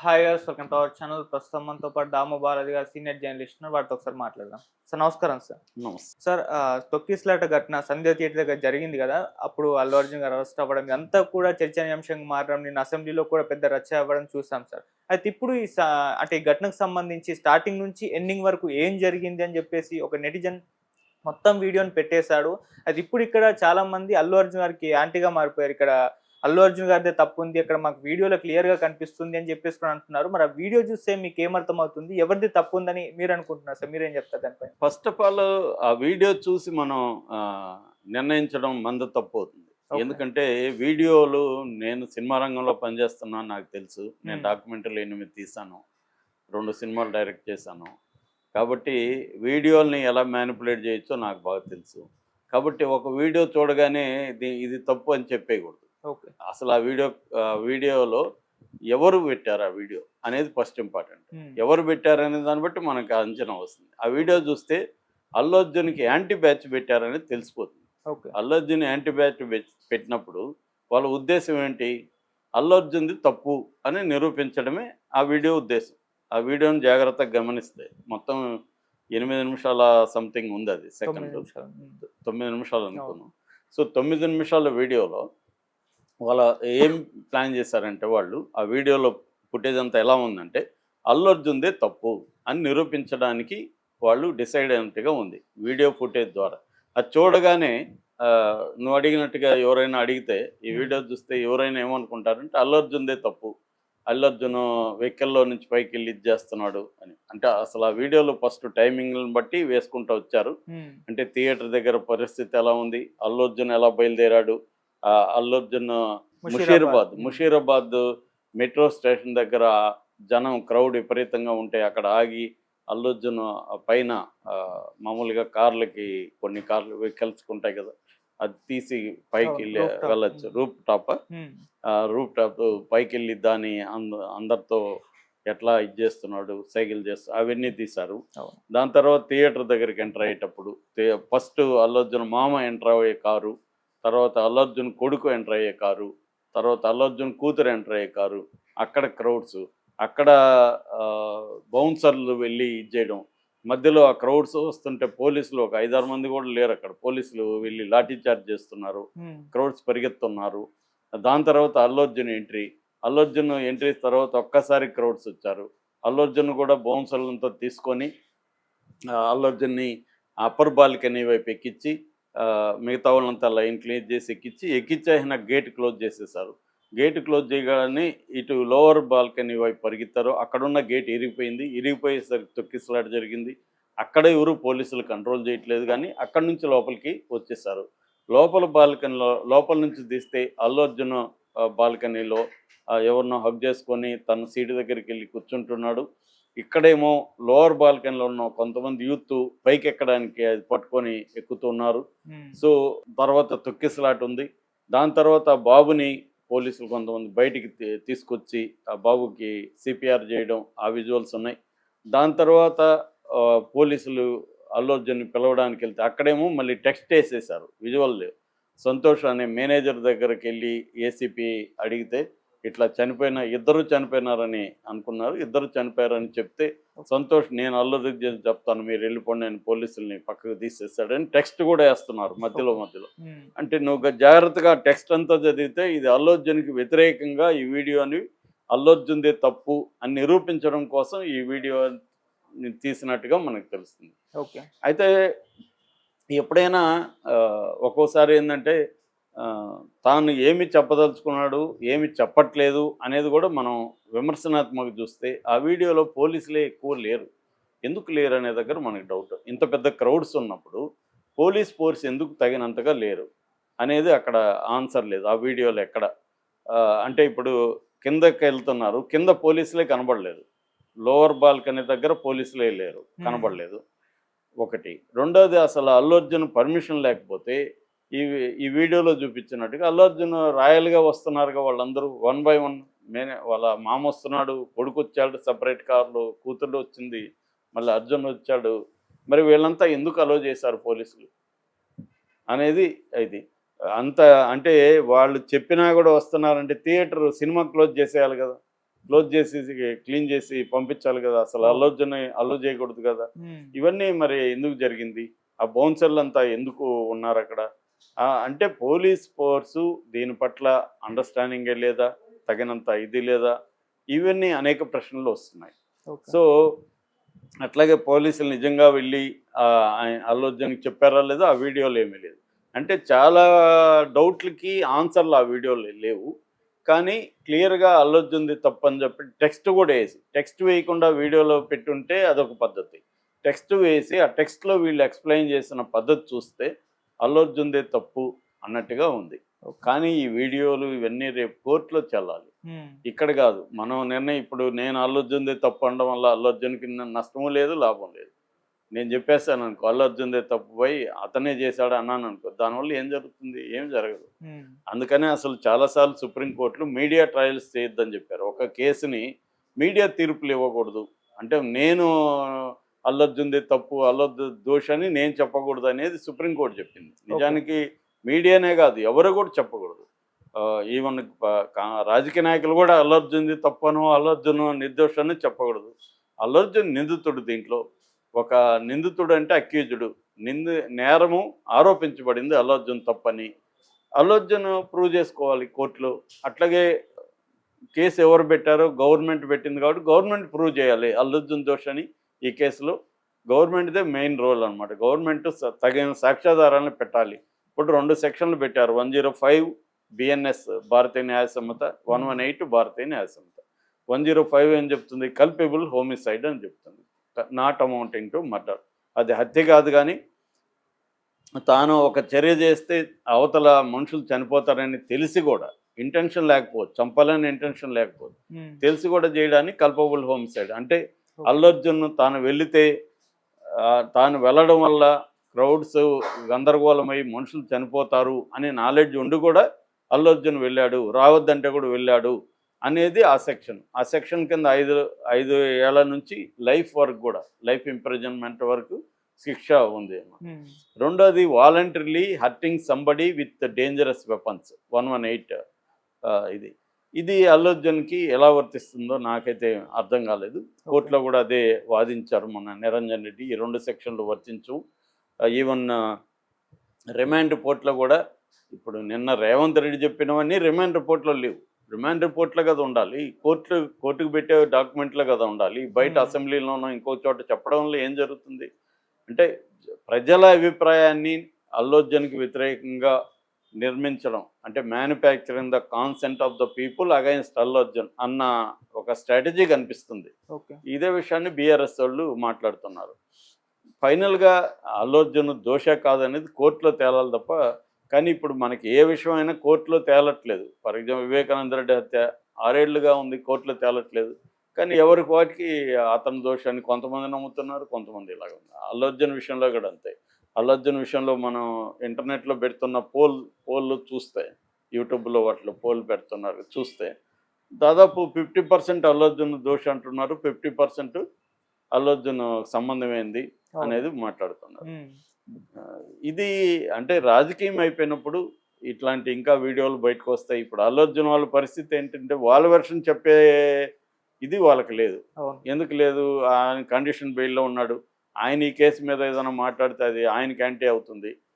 Hi గారు welcome to our channel ప్రస్తుతం మనతో పాటు దాము భారతి గారు సీనియర్ జర్నలిస్ట్ ఉన్నారు. వారితో ఒకసారి మాట్లాడదాం. సార్ నమస్కారం సార్. సార్ తొక్కిస్లాట ఘటన సంధ్య థియేటర్ దగ్గర జరిగింది కదా? అప్పుడు అల్లు అర్జున్ గారు అరెస్ట్ అవ్వడం అంతా కూడా చర్చనీయాంశంగా మారడం నిన్న అసెంబ్లీలో కూడా పెద్ద రచ్చ అవ్వడం చూసాం సార్. అయితే ఇప్పుడు ఈ అంటే ఈ ఘటనకు సంబంధించి స్టార్టింగ్ నుంచి ఎండింగ్ వరకు ఏం జరిగింది అని చెప్పేసి ఒక నెటిజన్ మొత్తం వీడియోని పెట్టేశాడు. అది ఇప్పుడు ఇక్కడ చాలా మంది అల్లు అర్జున్ గారికి యాంటీగా మారిపోయారు. ఇక్కడ అల్లు అర్జున్ గారిదే తప్పు ఉంది ఇక్కడ మాకు వీడియోలో క్లియర్గా కనిపిస్తుంది అని చెప్పేసి కూడా అంటున్నారు. మరి ఆ వీడియో చూస్తే మీకు ఏమర్థం అవుతుంది ఎవరిది తప్పు ఉందని మీరు అనుకుంటున్నారు సార్? మీరేం చెప్తారు దానిపై ఫస్ట్ ఆఫ్ ఆల్ ఆ వీడియో చూసి మనం నిర్ణయించడం మంద తప్పు అవుతుంది. ఎందుకంటే వీడియోలు నేను సినిమా రంగంలో పనిచేస్తున్నాను నాకు తెలుసు. నేను Hmm. డాక్యుమెంటరీలు ఎనిమిది తీసాను రెండు సినిమాలు డైరెక్ట్ చేశాను. కాబట్టి వీడియోల్ని ఎలా మ్యానిపులేట్ చేయొచ్చో నాకు బాగా తెలుసు. కాబట్టి ఒక వీడియో చూడగానే ఇది ఇది తప్పు అని చెప్పేయకూడదు. అసలు ఆ వీడియో వీడియోలో ఎవరు పెట్టారు ఆ వీడియో అనేది ఫస్ట్ ఇంపార్టెంట్. ఎవరు పెట్టారనే దాన్ని బట్టి మనకు అంచనా వస్తుంది. ఆ వీడియో చూస్తే అల్లు అర్జున్కి యాంటీ బ్యాచ్ పెట్టారనేది తెలిసిపోతుంది. అల్లు అర్జున్ యాంటీ బ్యాచ్ పెట్- పెట్టినప్పుడు వాళ్ళ ఉద్దేశం ఏంటి? అల్లు అర్జున్ది తప్పు అని నిరూపించడమే ఆ వీడియో ఉద్దేశం. ఆ వీడియోని జాగ్రత్తగా గమనిస్తే మొత్తం ఎనిమిది నిమిషాల సంథింగ్ ఉంది అది సెకండ్. తొమ్మిది నిమిషాలు. అనుకున్నాం సో తొమ్మిది నిమిషాల వీడియోలో వాళ్ళ ఏం ప్లాన్ చేశారంటే వాళ్ళు ఆ వీడియోలో ఫుటేజ్ అంతా ఎలా ఉందంటే అల్లు అర్జున్దే తప్పు అని నిరూపించడానికి వాళ్ళు డిసైడ్ అయినట్టుగా ఉంది వీడియో ఫుటేజ్ ద్వారా. అది చూడగానే నువ్వు అడిగినట్టుగా ఎవరైనా అడిగితే ఈ వీడియో చూస్తే ఎవరైనా ఏమనుకుంటారంటే అల్లు అర్జున్దే తప్పు. అల్లు అర్జున్ వెహికల్లో నుంచి పైకి వెళ్ళి ఇది చేస్తున్నాడు అని. అంటే అసలు ఆ వీడియోలో ఫస్ట్ టైమింగ్లను బట్టి వేసుకుంటూ వచ్చారు. అంటే థియేటర్ దగ్గర పరిస్థితి ఎలా ఉంది? అల్లు అర్జున్ ఎలా బయలుదేరాడు? ఆ అల్లు అర్జున్ ముషీరాబాద్ ముషీరాబాద్ మెట్రో స్టేషన్ దగ్గర జనం క్రౌడ్ విపరీతంగా ఉంటే అక్కడ ఆగి అల్లు అర్జున్ పైన మామూలుగా కార్లకి కొన్ని కార్లు వెహికల్స్ ఉంటాయి కదా అది తీసి పైకి వెళ్ళి. వెళ్ళచ్చు రూప్ టాప్. రూప్ టాప్ పైకి వెళ్ళి దాన్ని అంద అందరితో ఎట్లా ఇది చేస్తున్నాడు సైకిల్ చేస్తూ అవన్నీ తీశారు. దాని తర్వాత థియేటర్ దగ్గరికి ఎంటర్ అయ్యేటప్పుడు ఫస్ట్ అల్లు అర్జున్ మామ ఎంటర్ అయ్యే కారు తర్వాత అల్లు అర్జున్ కొడుకు ఎంటర్ అయ్యే కారు తర్వాత అల్లు అర్జున్ కూతురు ఎంటర్ అయ్యే కారు అక్కడ క్రౌడ్స్ అక్కడ బౌన్సర్లు వెళ్ళి ఇది చేయడం. మధ్యలో ఆ క్రౌడ్స్ వస్తుంటే పోలీసులు ఒక ఐదారు మంది కూడా లేరు అక్కడ. పోలీసులు వెళ్ళి లాఠీ చార్జ్ చేస్తున్నారు. క్రౌడ్స్ పరిగెత్తున్నారు. దాని తర్వాత అల్లు అర్జున్ ఎంట్రీ అల్లు అర్జున్ ఎంట్రీ తర్వాత ఒక్కసారి క్రౌడ్స్ వచ్చారు. అల్లు అర్జున్ కూడా బౌన్సర్లతో తీసుకొని ఆ, అల్లు అర్జున్ని అప్పర్ బాల్కనీ వైపు ఎక్కించి మిగతా వాళ్ళంతా లైన్ క్లీన్ చేసి ఎక్కించి ఎక్కించేసిన గేట్ క్లోజ్ చేసేసారు గేట్ క్లోజ్ చేయగానే ఇటు లోవర్ బాల్కనీ వైపు పరిగెత్తారు. అక్కడున్న గేట్ ఇరిగిపోయింది. ఇరిగిపోయేసరికి తొక్కిసలాట జరిగింది. అక్కడ ఎవరు పోలీసులు కంట్రోల్ చేయట్లేదు కానీ అక్కడి నుంచి లోపలికి వచ్చేసారు లోపల బాల్కనీలో లోపల నుంచి తీస్తే అల్లు అర్జున్ బాల్కనీలో ఎవరినో హగ్ చేసుకొని తన సీటు దగ్గరికి వెళ్ళి కూర్చుంటున్నాడు. ఇక్కడేమో లోవర్ బాల్కనీలో ఉన్న కొంతమంది యూత్ పైకి ఎక్కడానికి అది పట్టుకొని ఎక్కుతున్నారు ఉమ్. సో తర్వాత తొక్కిసలాట ఉంది. దాని తర్వాత బాబుని పోలీసులు కొంతమంది బయటికి తీసుకొచ్చి ఆ బాబుకి సిపిఆర్ చేయడం ఆ విజువల్స్ ఉన్నాయి. దాని తర్వాత పోలీసులు అల్లు అర్జున్ని పిలవడానికి వెళ్తే అక్కడేమో మళ్ళీ టెక్స్ట్ వేసేసారు విజువల్ సంతోష్ అనే మేనేజర్ దగ్గరికి వెళ్ళి ఏసీపీ అడిగితే ఇట్లా చనిపోయిన ఇద్దరు చనిపోయినారని అనుకున్నారు. ఇద్దరు చనిపోయారని చెప్తే సంతోష్ నేను అల్లు అర్జున్ చెప్తాను మీరు వెళ్ళిపోండి అని పోలీసుల్ని పక్కకు తీసేస్తాడని టెక్స్ట్ కూడా వేస్తున్నారు మధ్యలో మధ్యలో. అంటే నువ్వు జాగ్రత్తగా టెక్స్ట్ అంతా చదివితే ఇది అల్లు అర్జున్కి వ్యతిరేకంగా ఈ వీడియోని అల్లు అర్జున్దే తప్పు అని నిరూపించడం కోసం ఈ వీడియో తీసినట్టుగా మనకు తెలుస్తుంది. ఓకే. అయితే ఎప్పుడైనా ఒక్కోసారి ఏంటంటే తాను ఏమి చెప్పదలుచుకున్నాడు ఏమి చెప్పట్లేదు అనేది కూడా మనం విమర్శనాత్మక చూస్తే ఆ వీడియోలో పోలీసులే ఎక్కువ లేరు. ఎందుకు లేరు అనే దగ్గర మనకి డౌట్ ఇంత పెద్ద క్రౌడ్స్ ఉన్నప్పుడు పోలీస్ ఫోర్స్ ఎందుకు తగినంతగా లేరు అనేది అక్కడ ఆన్సర్ లేదు. ఆ వీడియోలో ఎక్కడ? అంటే ఇప్పుడు కిందకి వెళ్తున్నారు కింద పోలీసులే కనబడలేదు. లోవర్ బాల్కనీ దగ్గర పోలీసులే లేరు కనబడలేదు. ఒకటి. రెండోది అసలు అల్లు అర్జున్ పర్మిషన్ లేకపోతే ఈ ఈ వీడియోలో చూపించినట్టుగా అల్లు అర్జున్ రాయల్గా వస్తున్నారుగా వాళ్ళందరూ. వన్ బై వన్ మేనే వాళ్ళ మామ వస్తున్నాడు కొడుకు వచ్చాడు సపరేట్ కార్లో కూతురు వచ్చింది మళ్ళీ అర్జున్ వచ్చాడు. మరి వీళ్ళంతా ఎందుకు అలో చేశారు పోలీసులు? అనేది ఇది. అంత అంటే వాళ్ళు చెప్పినా కూడా వస్తున్నారంటే థియేటర్ సినిమా క్లోజ్ చేసేయాలి కదా. క్లోజ్ చేసి క్లీన్ చేసి పంపించాలి కదా. అసలు అల్లు అర్జున్ అల్లు చేయకూడదు కదా. ఉమ్, ఇవన్నీ మరి ఎందుకు జరిగింది? ఆ బౌన్సర్లు అంతా ఎందుకు ఉన్నారు అక్కడ? అంటే పోలీస్ ఫోర్సు దీని పట్ల అండర్స్టాండింగే లేదా? తగినంత ఇది లేదా? ఇవన్నీ అనేక ప్రశ్నలు వస్తున్నాయి. సో అట్లాగే పోలీసులు నిజంగా వెళ్ళి ఆ, ఆయన అల్లు అర్జున్కి చెప్పారా లేదా? ఆ వీడియోలో ఏమీ లేదు. అంటే చాలా డౌట్లకి ఆన్సర్లు ఆ వీడియోలో లేవు. కానీ క్లియర్గా అల్లు అర్జున్ది తప్పని చెప్పి టెక్స్ట్ కూడా వేసి టెక్స్ట్ వేయకుండా వీడియోలో పెట్టుంటే అదొక పద్ధతి. టెక్స్ట్ వేసి ఆ టెక్స్ట్లో వీళ్ళు ఎక్స్ప్లెయిన్ చేసిన పద్ధతి చూస్తే అల్లు అర్జున్దే తప్పు అన్నట్టుగా ఉంది. కానీ ఈ వీడియోలు ఇవన్నీ రేపు కోర్టులో చెల్లాలి. ఇక్కడ కాదు మనం నిర్ణయం ఇప్పుడు నేను అల్లు అర్జున్దే తప్పు అనడం వల్ల అల్లు అర్జున్కి న- నష్టము లేదు లాభం లేదు. నేను చెప్పేస్తాను అనుకో అల్లు అర్జున్దే తప్పు పోయి అతనే చేశాడు అన్నాను అనుకో దానివల్ల ఏం జరుగుతుంది? ఏం జరగదు. అందుకనే అసలు చాలాసార్లు సుప్రీంకోర్టులు మీడియా ట్రయల్స్ చేయొద్దని చెప్పారు. ఒక కేసుని మీడియా తీర్పులు ఇవ్వకూడదు. అంటే నేను అల్లు అర్జున్దే తప్పు అల్లు అర్జున్ దోషని నేను చెప్పకూడదు అనేది సుప్రీంకోర్టు చెప్పింది. నిజానికి మీడియానే కాదు ఎవరు కూడా చెప్పకూడదు. ఈవెన్ రాజకీయ నాయకులు కూడా అల్లు అర్జున్ది తప్పను అల్లు అర్జున్ నిర్దోషాన్ని చెప్పకూడదు. అల్లు అర్జున్ నిందితుడు దీంట్లో. ఒక నిందితుడు అంటే అక్యూజుడు. నింది నేరము ఆరోపించబడింది అల్లు అర్జున్ తప్పని. అల్లు అర్జున్ ప్రూవ్ చేసుకోవాలి కోర్టులో. అట్లాగే కేసు ఎవరు పెట్టారో గవర్నమెంట్ పెట్టింది కాబట్టి గవర్నమెంట్ ప్రూవ్ చేయాలి అల్లు అర్జున్ దోషని. ఈ కేసులో గవర్నమెంట్దే మెయిన్ రోల్ అనమాట గవర్నమెంట్ తగిన సాక్ష్యాధారాలను పెట్టాలి. ఇప్పుడు రెండు సెక్షన్లు పెట్టారు. One zero five BNS Bharatiya Nyaya Sanhita one one eight Bharatiya Nyaya Sanhita one zero five ఏం చెప్తుంది? కల్పబుల్ హోమిసైడ్ అని చెప్తుంది. Not amounting to murder. అది హత్య కాదు కానీ తాను ఒక చర్య చేస్తే అవతల మనుషులు చనిపోతారని తెలిసి కూడా ఇంటెన్షన్ లేకపోవచ్చు చంపాలని ఇంటెన్షన్ లేకపోవచ్చు తెలిసి కూడా చేయడానికి కల్పబుల్ హోమిసైడ్. అంటే అల్లు అర్జున్ తాను వెళితే తాను వెళ్ళడం వల్ల క్రౌడ్స్ గందరగోళమై మనుషులు చనిపోతారు అనే నాలెడ్జ్ ఉండి కూడా అల్లు అర్జున్ వెళ్ళాడు రావద్దంటే కూడా వెళ్ళాడు అనేది ఆ సెక్షన్. ఆ సెక్షన్ కింద ఐదు ఐదు ఏళ్ళ నుంచి లైఫ్ వరకు కూడా లైఫ్ ఇంప్రిజన్మెంట్ వరకు శిక్ష ఉంది రెండోది voluntarily hurting somebody with dangerous weapons one one eight ఇది. ఇది అల్లు అర్జున్కి ఎలా వర్తిస్తుందో నాకైతే అర్థం కాలేదు. కోర్టులో కూడా అదే వాదించారు మన నిరంజన్ రెడ్డి. ఈ రెండు సెక్షన్లు వర్తించు. ఈవెన్ రిమాండ్ రిపోర్ట్లో కూడా ఇప్పుడు నిన్న రేవంత్ రెడ్డి చెప్పినవన్నీ రిమాండ్ రిపోర్ట్లో లేవు. రిమాండ్ రిపోర్ట్లో కదా ఉండాలి. కోర్టు కోర్టుకు పెట్టే డాక్యుమెంట్లో కదా ఉండాలి. బయట. అసెంబ్లీలోనో ఇంకో చోట చెప్పడం వల్ల ఏం జరుగుతుంది? అంటే ప్రజల అభిప్రాయాన్ని అల్లు అర్జున్కి వ్యతిరేకంగా నిర్మించడం. అంటే manufacturing the consent of the people against Allu Arjun అన్న ఒక స్ట్రాటజీ కనిపిస్తుంది. ఇదే విషయాన్ని బీఆర్ఎస్ వాళ్ళు మాట్లాడుతున్నారు. ఫైనల్గా అల్లు అర్జున్ దోష కాదనేది కోర్టులో తేలాలి తప్ప కానీ ఇప్పుడు మనకి ఏ విషయమైనా కోర్టులో తేలట్లేదు. ఫర్ ఎగ్జాంపుల్ వివేకానంద రెడ్డి హత్య ఆరేళ్ళుగా ఉంది కోర్టులో తేలట్లేదు. కానీ ఎవరికి వాటికి అతని దోషాన్ని కొంతమంది నమ్ముతున్నారు కొంతమంది ఇలాగ ఉంది. అల్లు అర్జున్ విషయంలో కూడా అంతే. అల్లు అర్జున్ విషయంలో మనం ఇంటర్నెట్లో పెడుతున్న పోల్ పోల్లు చూస్తే యూట్యూబ్లో వాటిలో పోల్ పెడుతున్నారు చూస్తే దాదాపు ఫిఫ్టీ పర్సెంట్ అల్లు అర్జున్ దోష అంటున్నారు ఫిఫ్టీ పర్సెంట్ అల్లు అర్జున్ సంబంధం ఏంది అనేది మాట్లాడుతున్నారు. ఇది అంటే రాజకీయం అయిపోయినప్పుడు ఇట్లాంటి ఇంకా వీడియోలు బయటకు వస్తాయి. ఇప్పుడు అల్లు అర్జున్ వాళ్ళ పరిస్థితి ఏంటంటే వాళ్ళ వెర్షన్ చెప్పే ఇది వాళ్ళకి లేదు. ఎందుకు లేదు? ఆయన కండిషన్ బెయిల్లో ఉన్నాడు. ఆయన ఈ కేసు మీద ఏదైనా మాట్లాడితే అది ఆయనకి యాంటీ అవుతుంది.